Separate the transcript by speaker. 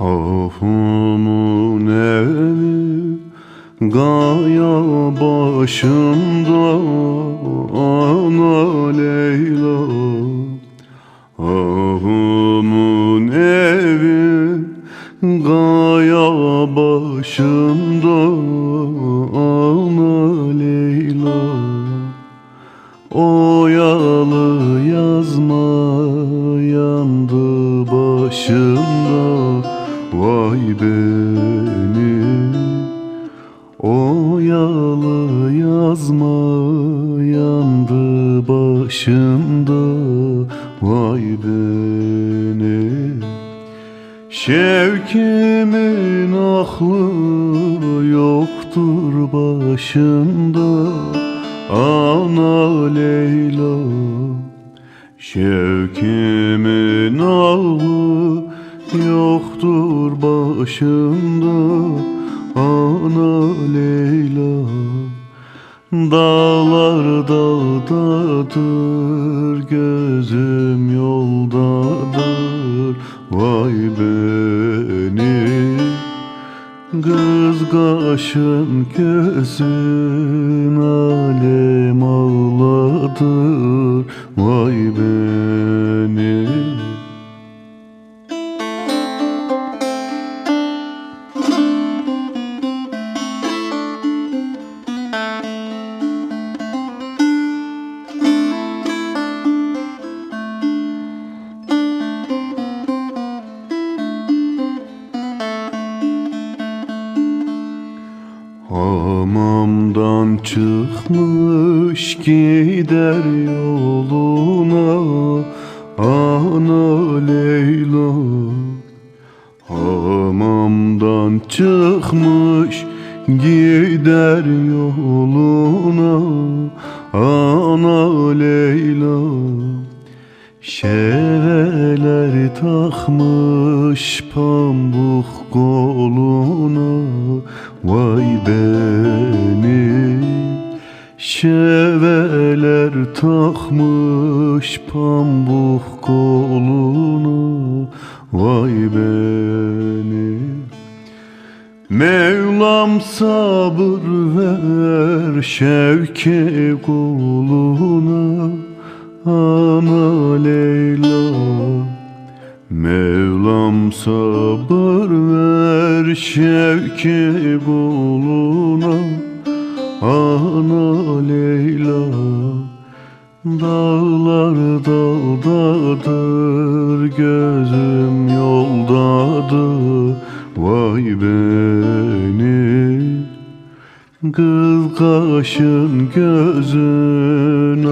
Speaker 1: Ahumun evi Gaya başımda Ana Leyla. Ahumun evi Gaya başımda Vay benim Oyalı yazma yandı başında Vay benim Şevkimin aklı yoktur başında Ana Leyla Şevkimin aklı yoktur başında Ana Leyla. Dağlar dağdadır Gözüm yoldadır. Vay beni Kız kaşın gözün Alem ağladır Hamamdan çıkmış gider yoluna Ana Leyla. Hamamdan çıkmış gider yoluna Ana Leyla Şeveler takmış pambuk koluna Vay beni. Şeveler takmış pambuk koluna Vay beni. Mevlam sabır ver şevke kuluna Ana Leyla Mevlam sabır ver şevke kuluna Ana Leyla Dağlar dağdadır Gözüm yoldadır. Vay beni. Kız kaşın gözün